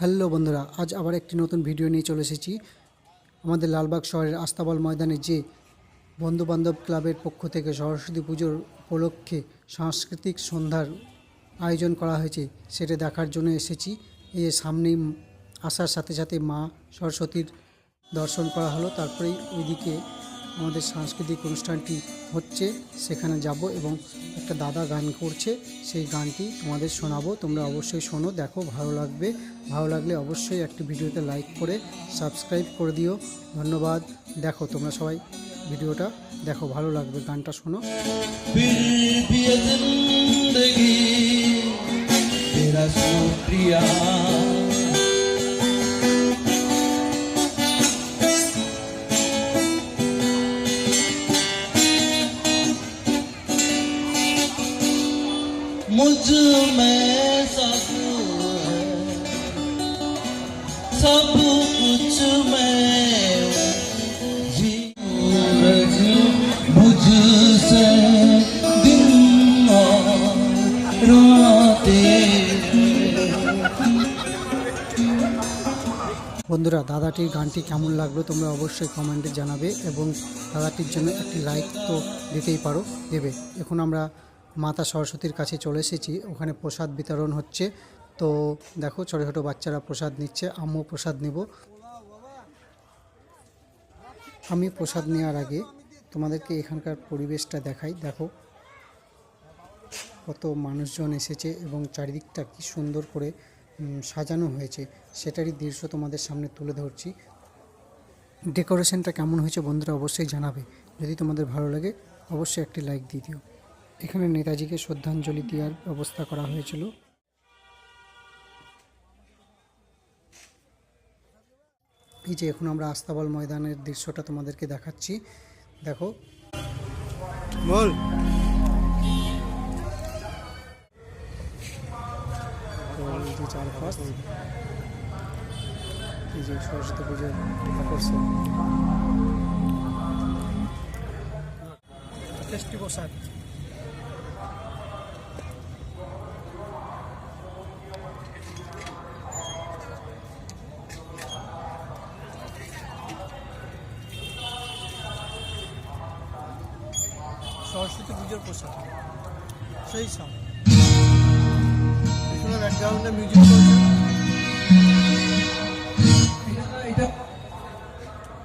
Hello বন্ধুরা, আজ আবার একটি নতুন ভিডিও নিয়ে চলে এসেছি। আমাদের লালবাগ শহরের আস্তাবল ময়দানে যে বন্ধুবান্ধব ক্লাবের পক্ষ থেকে সরস্বতী পুজোর উপলক্ষে সাংস্কৃতিক সন্ধ্যার আয়োজন করা হয়েছে, সেটা দেখার জন্য এসেছি। এই সামনেই আসার সাথে সাথে মা সরস্বতীর দর্শন করা হলো, তারপরেই ওইদিকে আমাদের সাংস্কৃতিক অনুষ্ঠানটি হচ্ছে সেখানে যাব এবং একটা দাদা গান করছে সেই গানটি তোমাদের শোনাবো তোমরা অবশ্যই শোনো দেখো ভালো লাগবে ভালো লাগলে অবশ্যই একটি ভিডিওতে লাইক করে সাবস্ক্রাইব করে দিও ধন্যবাদ দেখো তোমরা সবাই ভিডিওটা দেখো ভালো লাগবে গানটা শোনো फिर भी ये जिंदगी तेरा शुक्रिया मुझ में सब है सब कुछ मैं सूरज मुझसे दिन और रातें বন্ধুরা দাদাটির গানটি কেমন লাগলো তোমরা অবশ্যই কমেন্টে জানাবে এবং দাদাটির জন্য একটি লাইক তো দিতেই পারো দেবে এখন আমরা মাতা সরস্বতীর কাছে চলে এসেছি। ওখানে প্রসাদ বিতরণ হচ্ছে। তো দেখো ছোটো ছোটো বাচ্চারা প্রসাদ নিচ্ছে, আমিও প্রসাদ নেব। আমি প্রসাদ নেওয়ার আগে তোমাদেরকে এখানকার পরিবেশটা দেখাই। দেখো, কত মানুষজন এসেছে এবং চারিদিকটা কি সুন্দর করে সাজানো হয়েছে। সেটারই দৃশ্য তোমাদের সামনে তুলে ধরছি। ডেকোরেশনটা কেমন হয়েছে বন্ধুরা অবশ্যই জানাবে। যদি তোমাদের ভালো লাগে, অবশ্যই একটি লাইক দিয়ে দিও। এখানে নেতাজিকে শ্রদ্ধাঞ্জলি দেওয়ার ব্যবস্থা করা হয়েছিল। এই যে এখন আমরা আস্তাবল ময়দানের দৃশ্যটা তোমাদেরকে দেখাচ্ছি। দেখো। বল। এই যে চারপাশ এই যে সরস্বতী পুজোর আকর্ষণ। সরস্বতী পুজোর প্রসাদ সেই সব। পিছনে মিউজিক চলছে